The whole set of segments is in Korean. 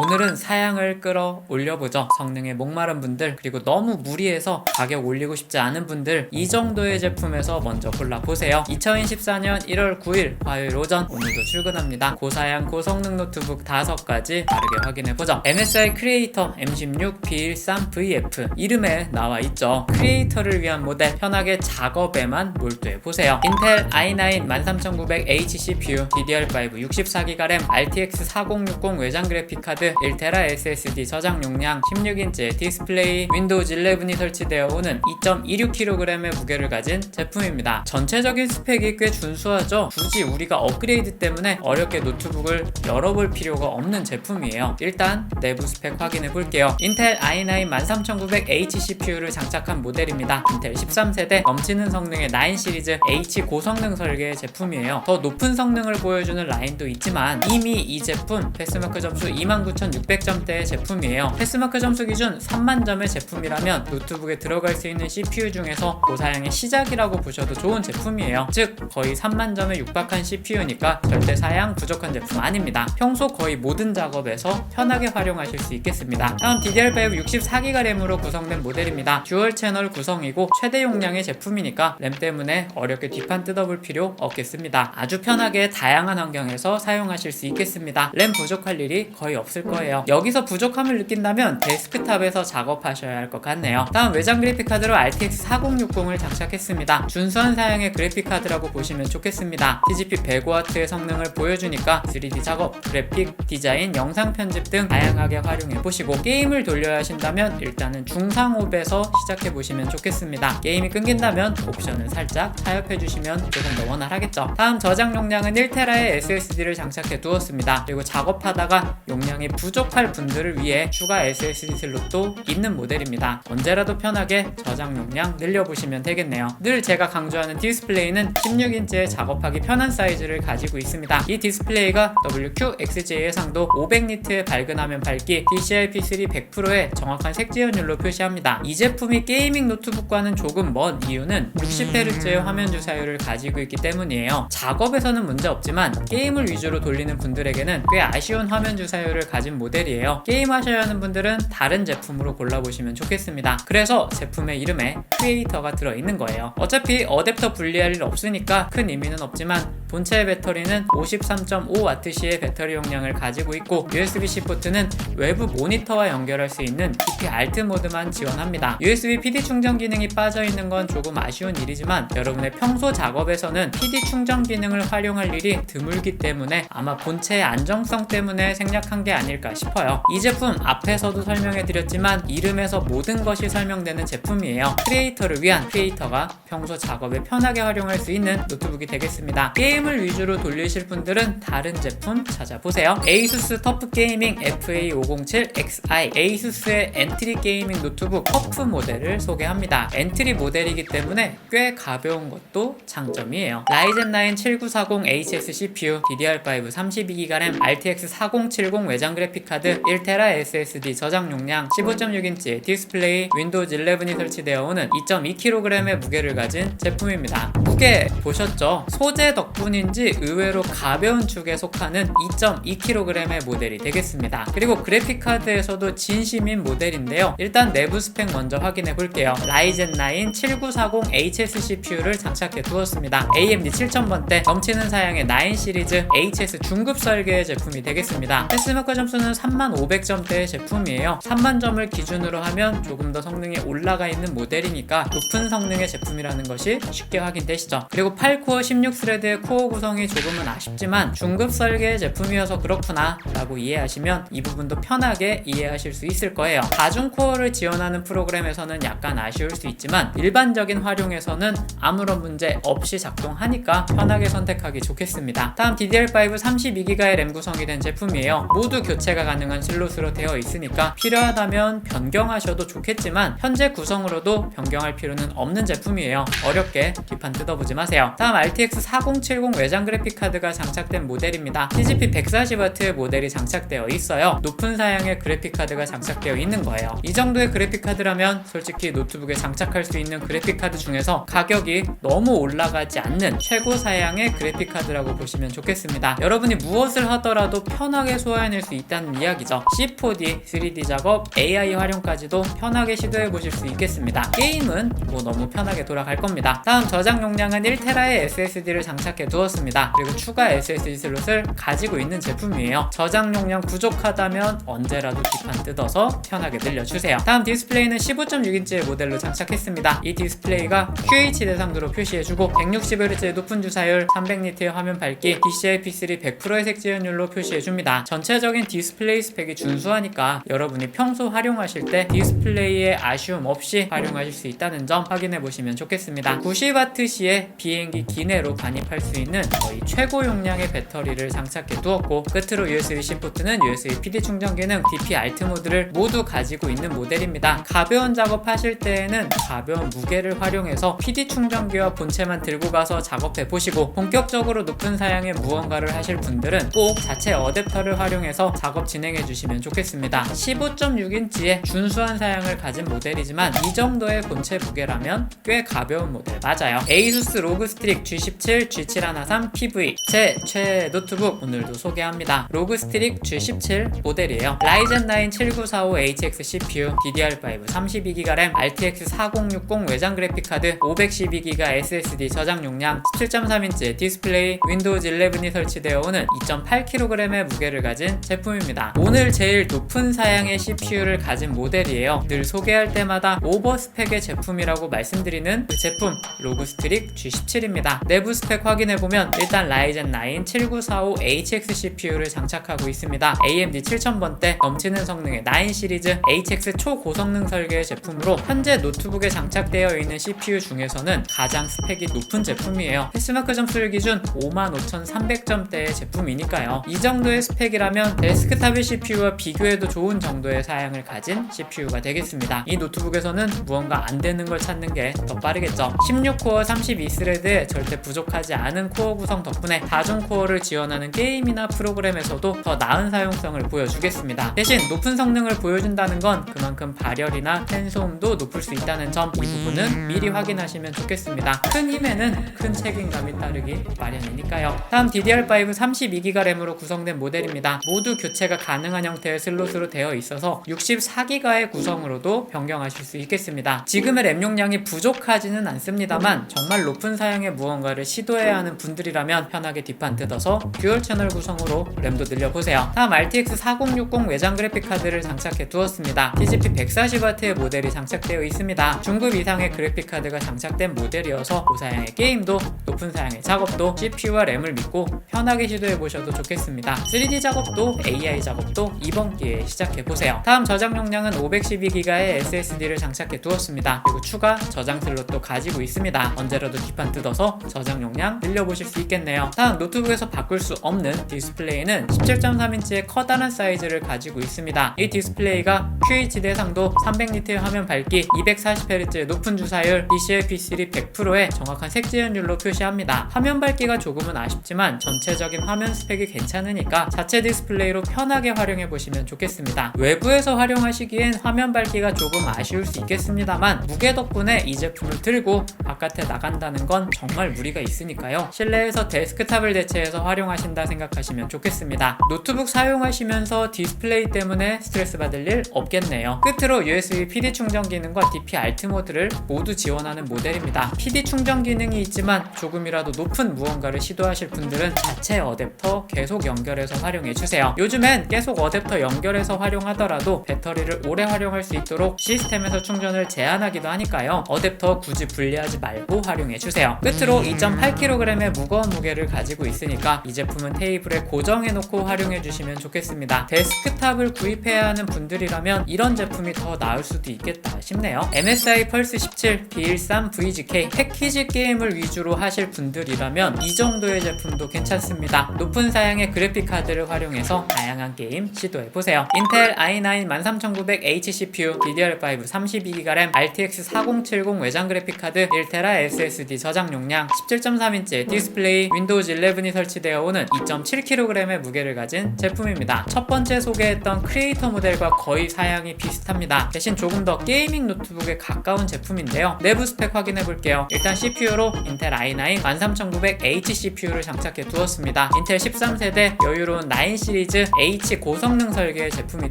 오늘은 사양을 끌어 올려보죠. 성능에 목마른 분들, 그리고 너무 무리해서 가격 올리고 싶지 않은 분들, 이 정도의 제품에서 먼저 골라보세요. 2024년 1월 9일 화요일 오전, 오늘도 출근합니다. 고사양, 고성능 노트북 5가지 다르게 확인해보죠. MSI 크리에이터 M16 B13VF 이름에 나와 있죠. 크리에이터를 위한 모델, 편하게 작업에만 몰두해보세요. 인텔 i9 13900H CPU, DDR5 64GB 램, RTX 4060 외장 그래픽 카드, 1TB SSD 저장 용량, 16인치 디스플레이, 윈도우즈 11이 설치되어 오는 2.26kg의 무게를 가진 제품입니다. 전체적인 스펙이 꽤 준수하죠. 굳이 우리가 업그레이드 때문에 어렵게 노트북을 열어볼 필요가 없는 제품이에요. 일단 내부 스펙 확인해 볼게요. 인텔 i9 13900H CPU를 장착한 모델입니다. 인텔 13세대 넘치는 성능의 9 시리즈 H 고성능 설계의 제품이에요. 더 높은 성능을 보여주는 라인도 있지만 이미 이 제품 패스마크 점수 29,600점대의 제품이에요. 패스마크 점수 기준 3만 점의 제품이라면 노트북에 들어갈 수 있는 CPU 중에서 고사양의 시작이라고 보셔도 좋은 제품이에요. 즉 거의 3만 점에 육박한 CPU니까 절대 사양 부족한 제품 아닙니다. 평소 거의 모든 작업에서 편하게 활용하실 수 있겠습니다. 다음 DDR5 64GB 램으로 구성된 모델입니다. 듀얼 채널 구성이고 최대 용량의 제품이니까 램 때문에 어렵게 뒷판 뜯어볼 필요 없겠습니다. 아주 편하게 다양한 환경에서 사용하실 수 있겠습니다. 램 부족할 일이 거의 없을 거예요. 여기서 부족함을 느낀다면 데스크탑에서 작업하셔야 할 것 같네요. 다음 외장 그래픽 카드로 RTX 4060을 장착했습니다. 준수한 사양의 그래픽 카드라고 보시면 좋겠습니다. TGP 105W의 성능을 보여주니까 3D 작업, 그래픽, 디자인, 영상 편집 등 다양하게 활용해 보시고 게임을 돌려야 하신다면 일단은 중상업에서 시작해 보시면 좋겠습니다. 게임이 끊긴다면 옵션은 살짝 타협해 주시면 조금 더 원활하겠죠. 다음 저장 용량은 1TB의 SSD를 장착해 두었습니다. 그리고 작업하다가 용량이 부족할 분들을 위해 추가 SSD 슬롯도 있는 모델입니다. 언제라도 편하게 저장 용량 늘려보시면 되겠네요. 늘 제가 강조하는 디스플레이는 16인치의 작업하기 편한 사이즈를 가지고 있습니다. 이 디스플레이가 WQXJ 해상도 500니트의 밝은 화면 밝기, DCI-P3 100%의 정확한 색지연율로 표시합니다. 이 제품이 게이밍 노트북과는 조금 먼 이유는 60Hz의 화면 주사율을 가지고 있기 때문이에요. 작업에서는 문제 없지만 게임을 위주로 돌리는 분들에게는 꽤 아쉬운 화면 주사율을 가진 모델이에요. 게임 하셔야 하는 분들은 다른 제품으로 골라보시면 좋겠습니다. 그래서 제품의 이름에 크리에이터가 들어있는 거예요. 어차피 어댑터 분리할 일 없으니까 큰 의미는 없지만 본체의 배터리는 53.5W시의 배터리 용량을 가지고 있고 USB-C 포트는 외부 모니터와 연결할 수 있는 DP Alt 모드만 지원합니다. USB PD 충전 기능이 빠져 있는 건 조금 아쉬운 일이지만 여러분의 평소 작업에서는 PD 충전 기능을 활용할 일이 드물기 때문에 아마 본체의 안정성 때문에 생략한 게 아닐까 싶어요. 이 제품 앞에서도 설명해 드렸지만 이름에서 모든 것이 설명되는 제품이에요. 크리에이터를 위한 크리에이터가 평소 작업에 편하게 활용할 수 있는 노트북이 되겠습니다. 게임을 위주로 돌리실 분들은 다른 제품 찾아보세요. ASUS 터프 게이밍 FA507XI ASUS의 엔트리 게이밍 노트북 터프 모델을 소개합니다. 엔트리 모델이기 때문에 꽤 가벼운 것도 장점이에요. 라이젠 9 7940 HS CPU, DDR5 32GB 램, RTX 4070 외장 그래픽 카드, 1TB SSD 저장 용량, 15.6인치 디스플레이, 윈도우즈 11이 설치되어 오는 2.2kg의 무게를 가진 제품입니다. 무게 보셨죠? 소재 덕분인지 의외로 가벼운 축에 속하는 2.2kg의 모델이 되겠습니다. 그리고 그래픽 카드에서도 진심인 모델인데요. 일단 내부 스펙 먼저 확인해 볼게요. 라이젠 9 7940 HS CPU를 장착해 두었습니다. AMD 7000번대 넘치는 사양의 9 시리즈 HS 중급 설계의 제품이 되겠습니다. 패스마크 점수 는 3500점대의 제품이에요. 3만 점을 기준으로 하면 조금 더 성능이 올라가 있는 모델이니까 높은 성능의 제품이라는 것이 쉽게 확인되시죠. 그리고 8코어 16스레드의 코어 구성이 조금은 아쉽지만 중급 설계의 제품이어서 그렇구나 라고 이해하시면 이 부분도 편하게 이해하실 수 있을 거예요. 다중 코어를 지원하는 프로그램에서는 약간 아쉬울 수 있지만 일반적인 활용에서는 아무런 문제 없이 작동하니까 편하게 선택하기 좋겠습니다. 다음 DDR5 32GB의 램 구성이 된 제품이에요. 모두 교체가 가능한 슬롯으로 되어 있으니까 필요하다면 변경하셔도 좋겠지만 현재 구성으로도 변경할 필요는 없는 제품이에요. 어렵게 뒷판 뜯어보지 마세요. 다음 RTX 4070 외장 그래픽 카드가 장착된 모델입니다. TGP 140W의 모델이 장착되어 있어요. 높은 사양의 그래픽 카드가 장착되어 있는 거예요. 이 정도의 그래픽 카드라면 솔직히 노트북에 장착할 수 있는 그래픽 카드 중에서 가격이 너무 올라가지 않는 최고 사양의 그래픽 카드라고 보시면 좋겠습니다. 여러분이 무엇을 하더라도 편하게 소화해낼 수 있다는 이야기죠. C4D, 3D 작업, AI 활용까지도 편하게 시도해 보실 수 있겠습니다. 게임은 뭐 너무 편하게 돌아갈 겁니다. 다음 저장 용량은 1TB의 SSD를 장착해 두었습니다. 그리고 추가 SSD 슬롯을 가지고 있는 제품이에요. 저장 용량 부족하다면 언제라도 기판 뜯어서 편하게 늘려주세요. 다음 디스플레이는 15.6인치의 모델로 장착했습니다. 이 디스플레이가 QHD 대상도로 표시해주고 160Hz의 높은 주사율, 300니트의 화면 밝기, DCI-P3 100%의 색지연율로 표시해줍니다. 전체적인 디스플레이 스펙이 준수하니까 여러분이 평소 활용하실 때 디스플레이에 아쉬움 없이 활용하실 수 있다는 점 확인해 보시면 좋겠습니다. 90W 시에 비행기 기내로 반입할 수 있는 거의 최고 용량의 배터리를 장착해 두었고 끝으로 USB-C 포트는 USB PD 충전 기능, DP Alt 모드를 모두 가지고 있는 모델입니다. 가벼운 작업하실 때에는 가벼운 무게를 활용해서 PD 충전기와 본체만 들고 가서 작업해 보시고 본격적으로 높은 사양의 무언가를 하실 분들은 꼭 자체 어댑터를 활용해서 작업 진행해 주시면 좋겠습니다. 15.6인치의 준수한 사양을 가진 모델이지만 이 정도의 본체 무게라면 꽤 가벼운 모델 맞아요. ASUS 로그 스트릭 G17, G7113 PV 제 최애 노트북 오늘도 소개합니다. 로그 스트릭 G17 모델이에요. 라이젠 9 7945 HX CPU, DDR5 32GB 램, RTX 4060 외장 그래픽 카드, 512GB SSD 저장 용량, 17.3인치 디스플레이, 윈도우 11이 설치되어 오는 2.8kg의 무게를 가진 제품 입니다. 오늘 제일 높은 사양의 CPU를 가진 모델이에요. 늘 소개할 때마다 오버 스펙의 제품이라고 말씀드리는 그 제품 로그 스트릭 G17입니다. 내부 스펙 확인해 보면 일단 라이젠 9 7945 HX CPU를 장착하고 있습니다. AMD 7000번대 넘치는 성능의 9 시리즈 HX 초고성능 설계의 제품으로 현재 노트북에 장착되어 있는 CPU 중에서는 가장 스펙이 높은 제품이에요. 패스마크 점수를 기준 55,300점대의 제품이니까요. 이 정도의 스펙이라면 데스크탑의 CPU와 비교해도 좋은 정도의 사양을 가진 CPU가 되겠습니다. 이 노트북에서는 무언가 안 되는 걸 찾는 게 더 빠르겠죠. 16코어 32스레드에 절대 부족하지 않은 코어 구성 덕분에 다중 코어를 지원하는 게임이나 프로그램에서도 더 나은 사용성을 보여주겠습니다. 대신 높은 성능을 보여준다는 건 그만큼 발열이나 팬 소음도 높을 수 있다는 점 이 부분은 미리 확인하시면 좋겠습니다. 큰 힘에는 큰 책임감이 따르기 마련이니까요. 다음 DDR5 32GB 램으로 구성된 모델입니다. 모두 교체 가 가능한 형태의 슬롯으로 되어 있어서 64기가의 구성으로도 변경하실 수 있겠습니다. 지금의 램 용량이 부족하지는 않습니다만 정말 높은 사양의 무언가를 시도해야 하는 분들이라면 편하게 뒷판 뜯어서 듀얼 채널 구성으로 램도 늘려보세요. 다음 RTX 4060 외장 그래픽 카드를 장착해 두었습니다. TGP 140W의 모델이 장착되어 있습니다. 중급 이상의 그래픽 카드가 장착된 모델이어서 고사양의 게임도 높은 사양의 작업도 CPU와 램을 믿고 편하게 시도해 보셔도 좋겠습니다. 3D 작업도 AI 작업도 이번 기회에 시작해 보세요. 다음 저장 용량은 512GB의 SSD를 장착해 두었습니다. 그리고 추가 저장 슬롯도 가지고 있습니다. 언제라도 뒷판 뜯어서 저장 용량 늘려보실 수 있겠네요. 다음 노트북에서 바꿀 수 없는 디스플레이는 17.3인치의 커다란 사이즈를 가지고 있습니다. 이 디스플레이가 QHD 해상도 300니트의 화면 밝기, 240Hz의 높은 주사율, DCI-P3 100%의 정확한 색지연율로 표시합니다. 화면 밝기가 조금은 아쉽지만 전체적인 화면 스펙이 괜찮으니까 자체 디스플레이로 편하게 활용해 보시면 좋겠습니다. 외부에서 활용하시기엔 화면 밝기가 조금 아쉬울 수 있겠습니다만 무게 덕분에 이 제품을 들고 바깥에 나간다는 건 정말 무리가 있으니까요. 실내에서 데스크탑을 대체해서 활용하신다 생각하시면 좋겠습니다. 노트북 사용하시면서 디스플레이 때문에 스트레스 받을 일 없겠네요. 끝으로 USB PD 충전 기능과 DP Alt 모드를 모두 지원하는 모델입니다. PD 충전 기능이 있지만 조금이라도 높은 무언가를 시도하실 분들은 자체 어댑터 계속 연결해서 활용해 주세요. 요즘엔 계속 어댑터 연결해서 활용하더라도 배터리를 오래 활용할 수 있도록 시스템에서 충전을 제한하기도 하니까요. 어댑터 굳이 분리하지 말고 활용해 주세요. 끝으로 2.8kg의 무거운 무게를 가지고 있으니까 이 제품은 테이블에 고정해 놓고 활용해 주시면 좋겠습니다. 데스크탑을 구입해야 하는 분들이라면 이런 제품이 더 나을 수도 있겠다 싶네요. MSI 펄스 17 B13 VGK 패키지 게임을 위주로 하실 분들이라면 이 정도의 제품도 괜찮습니다. 높은 사양의 그래픽 카드를 활용해서 다양한 게임 시도해 보세요. 인텔 i9 13900H CPU, DDR5 32GB 램, RTX 4070 외장 그래픽 카드, 1TB SSD 저장 용량, 17.3인치 디스플레이, 윈도우 11이 설치되어 오는 2.7kg의 무게를 가진 제품입니다. 첫 번째 소개했던 크리에이터 모델과 거의 사양이 비슷합니다. 대신 조금 더 게이밍 노트북에 가까운 제품인데요. 내부 스펙 확인해 볼게요. 일단 CPU로 인텔 i9 13900H CPU를 장착해 두었습니다. 인텔 13세대 여유로운 9 시리즈 H 고성능 설계의 제품이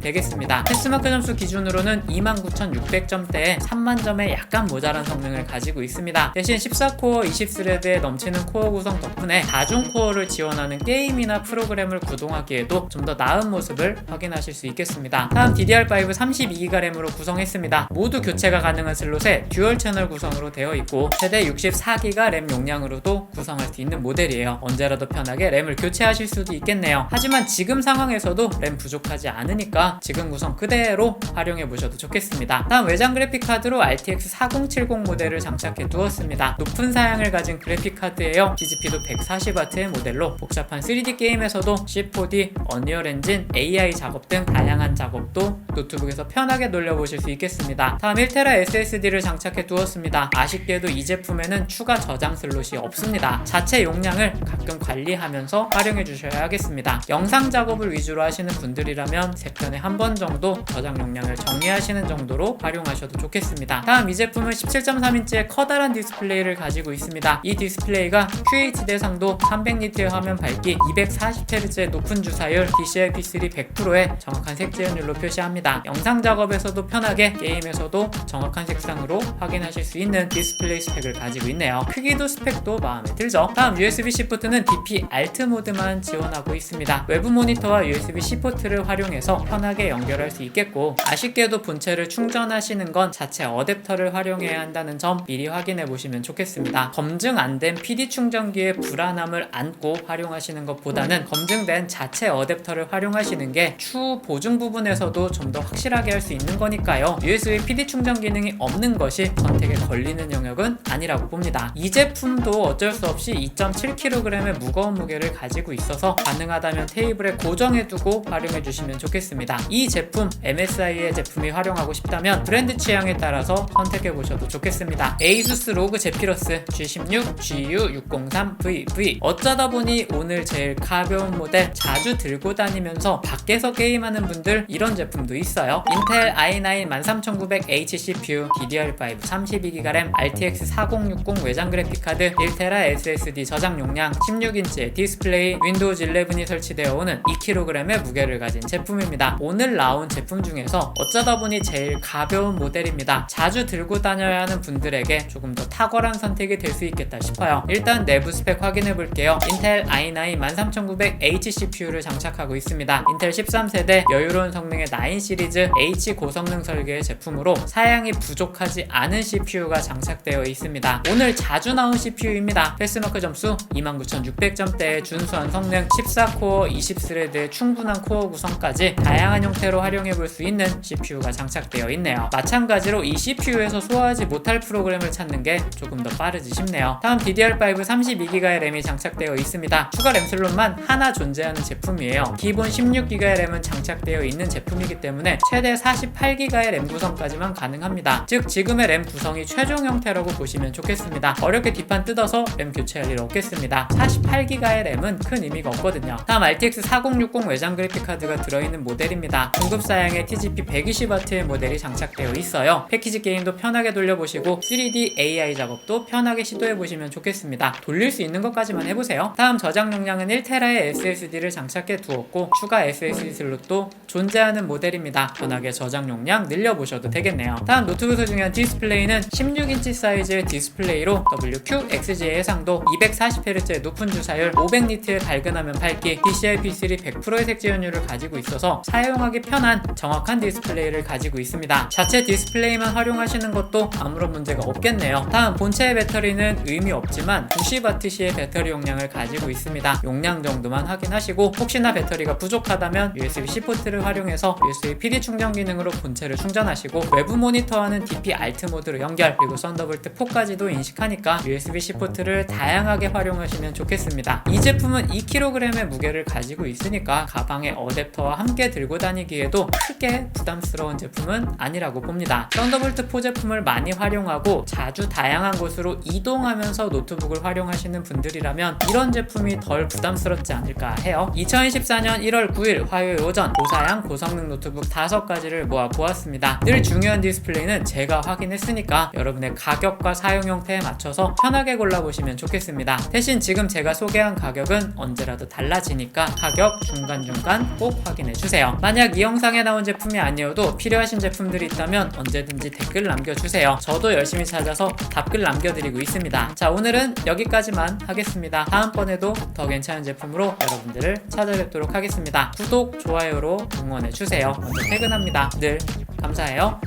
되겠습니다. 패스마크 점수 기준으로는 29,600점대에 3만 점에 약간 모자란 성능을 가지고 있습니다. 대신 14코어 20스레드에 넘치는 코어 구성 덕분에 다중 코어를 지원하는 게임이나 프로그램을 구동하기에도 좀 더 나은 모습을 확인하실 수 있겠습니다. 다음 DDR5 32기가 램으로 구성했습니다. 모두 교체가 가능한 슬롯에 듀얼 채널 구성으로 되어 있고 최대 64기가 램 용량으로도 구성할 수 있는 모델이에요. 언제라도 편하게 램을 교체하실 수도 있겠네요. 하지만 지금 상황에 서도 램 부족하지 않으니까 지금 구성 그대로 활용해 보셔도 좋겠습니다. 다음 외장 그래픽 카드로 RTX 4070 모델을 장착해 두었습니다. 높은 사양을 가진 그래픽 카드예요. DGP도 140W의 모델로 복잡한 3D 게임에서도 C4D, 언리얼 엔진, AI 작업 등 다양한 작업도 노트북에서 편하게 돌려보실 수 있겠습니다. 다음 1TB SSD를 장착해 두었습니다. 아쉽게도 이 제품에는 추가 저장 슬롯이 없습니다. 자체 용량을 가끔 관리하면서 활용해 주셔야 하겠습니다. 영상 작업을 위주 로 하시는 분들이라면 3편에 한 번 정도 저장 용량을 정리하시는 정도로 활용하셔도 좋겠습니다. 다음 이 제품은 17.3인치의 커다란 디스플레이를 가지고 있습니다. 이 디스플레이가 QHD 대상도 300니트의 화면 밝기, 240Hz의 높은 주사율, DCI-P3 100%의 정확한 색재현율로 표시합니다. 영상 작업에서도 편하게 게임에서도 정확한 색상으로 확인하실 수 있는 디스플레이 스펙을 가지고 있네요. 크기도 스펙도 마음에 들죠. 다음 USB-C 포트는 DP Alt 모드만 지원하고 있습니다. 외부 모니터와 USB-C 포트를 활용해서 편하게 연결할 수 있겠고 아쉽게도 본체를 충전하시는 건 자체 어댑터를 활용해야 한다는 점 미리 확인해 보시면 좋겠습니다. 검증 안 된 PD 충전기의 불안함을 안고 활용하시는 것보다는 검증된 자체 어댑터를 활용하시는 게 추후 보증 부분에서도 좀 더 확실하게 할 수 있는 거니까요. USB PD 충전 기능이 없는 것이 선택에 걸리는 영역은 아니라고 봅니다. 이 제품도 어쩔 수 없이 2.7kg의 무거운 무게를 가지고 있어서 가능하다면 테이블에 고정해 두고 활용해 주시면 좋겠습니다. 이 제품 MSI의 제품이 활용하고 싶다면 브랜드 취향에 따라서 선택해 보셔도 좋겠습니다. ASUS 로그 제피러스 G16, GU603VV 어쩌다 보니 오늘 제일 가벼운 모델 자주 들고 다니면서 밖에서 게임하는 분들 이런 제품도 있어요. 인텔 i9 13900H CPU, DDR5 32GB 램, RTX 4060 외장 그래픽 카드, 1TB SSD 저장 용량, 16인치의 디스플레이, 윈도우즈 11이 설치되어 오는 2kg 의 무게를 가진 제품입니다. 오늘 나온 제품 중에서 어쩌다 보니 제일 가벼운 모델입니다. 자주 들고 다녀야 하는 분들에게 조금 더 탁월한 선택이 될 수 있겠다 싶어요. 일단 내부 스펙 확인해 볼게요. 인텔 i9 13900H CPU를 장착하고 있습니다. 인텔 13세대 여유로운 성능의 9 시리즈 H 고성능 설계의 제품으로 사양이 부족하지 않은 CPU가 장착되어 있습니다. 오늘 자주 나온 CPU입니다. 패스마크 점수 29,600점대의 준수한 성능, 14코어 20스레드의 충분한 코어 구성까지 다양한 형태로 활용해 볼 수 있는 CPU가 장착되어 있네요. 마찬가지로 이 CPU에서 소화하지 못할 프로그램을 찾는 게 조금 더 빠르지 싶네요. 다음 DDR5 32기가의 램이 장착되어 있습니다. 추가 램 슬롯만 하나 존재하는 제품이에요. 기본 16기가의 램은 장착되어 있는 제품이기 때문에 최대 48기가의 램 구성까지만 가능합니다. 즉 지금의 램 구성이 최종 형태라고 보시면 좋겠습니다. 어렵게 뒷판 뜯어서 램 교체할 일 없겠습니다. 48기가의 램은 큰 의미가 없거든요. 다음 RTX 4060 외장 그래픽 카드가 들어있는 모델입니다. 중급 사양의 TGP 120W의 모델이 장착되어 있어요. 패키지 게임도 편하게 돌려보시고 3D AI 작업도 편하게 시도해보시면 좋겠습니다. 돌릴 수 있는 것까지만 해보세요. 다음 저장 용량은 1TB의 SSD를 장착해 두었고 추가 SSD 슬롯도 존재하는 모델입니다. 편하게 저장 용량 늘려보셔도 되겠네요. 다음 노트북에서 중요한 디스플레이는 16인치 사이즈의 디스플레이로 WQXGA 해상도 240Hz의 높은 주사율 500니트의 밝은 화면 밝기 DCI-P3 100%의 색 재현율을 가지고 있어서 사용하기 편한 정확한 디스플레이를 가지고 있습니다. 자체 디스플레이만 활용하시는 것도 아무런 문제가 없겠네요. 다음 본체의 배터리는 의미 없지만 90W시의 배터리 용량을 가지고 있습니다. 용량 정도만 확인하시고 혹시나 배터리가 부족하다면 USB-C 포트를 활용해서 USB PD 충전 기능으로 본체를 충전하시고 외부 모니터와는 DP Alt 모드로 연결 그리고 썬더볼트 4까지도 인식하니까 USB-C 포트를 다양하게 활용하시면 좋겠습니다. 이 제품은 2kg의 무게를 가지고 있으니까 가방에 어댑터와 함께 들고 다니기에도 크게 부담스러운 제품은 아니라고 봅니다. 썬더볼트 4 제품을 많이 활용하고 자주 다양한 곳으로 이동하면서 노트북을 활용하시는 분들이라면 이런 제품이 덜 부담스럽지 않을까 해요. 2024년 1월 9일 화요일 오전 고사양 고성능 노트북 5가지를 모아 보았습니다. 늘 중요한 디스플레이는 제가 확인했으니까 여러분의 가격과 사용 형태에 맞춰서 편하게 골라보시면 좋겠습니다. 대신 지금 제가 소개한 가격은 언제라도 달라지니까 가격, 중간 중간중간 꼭 확인해 주세요. 만약 이 영상에 나온 제품이 아니어도 필요하신 제품들이 있다면 언제든지 댓글 남겨주세요. 저도 열심히 찾아서 답글 남겨드리고 있습니다. 자, 오늘은 여기까지만 하겠습니다. 다음번에도 더 괜찮은 제품으로 여러분들을 찾아뵙도록 하겠습니다. 구독, 좋아요로 응원해 주세요. 먼저 퇴근합니다. 늘 감사해요.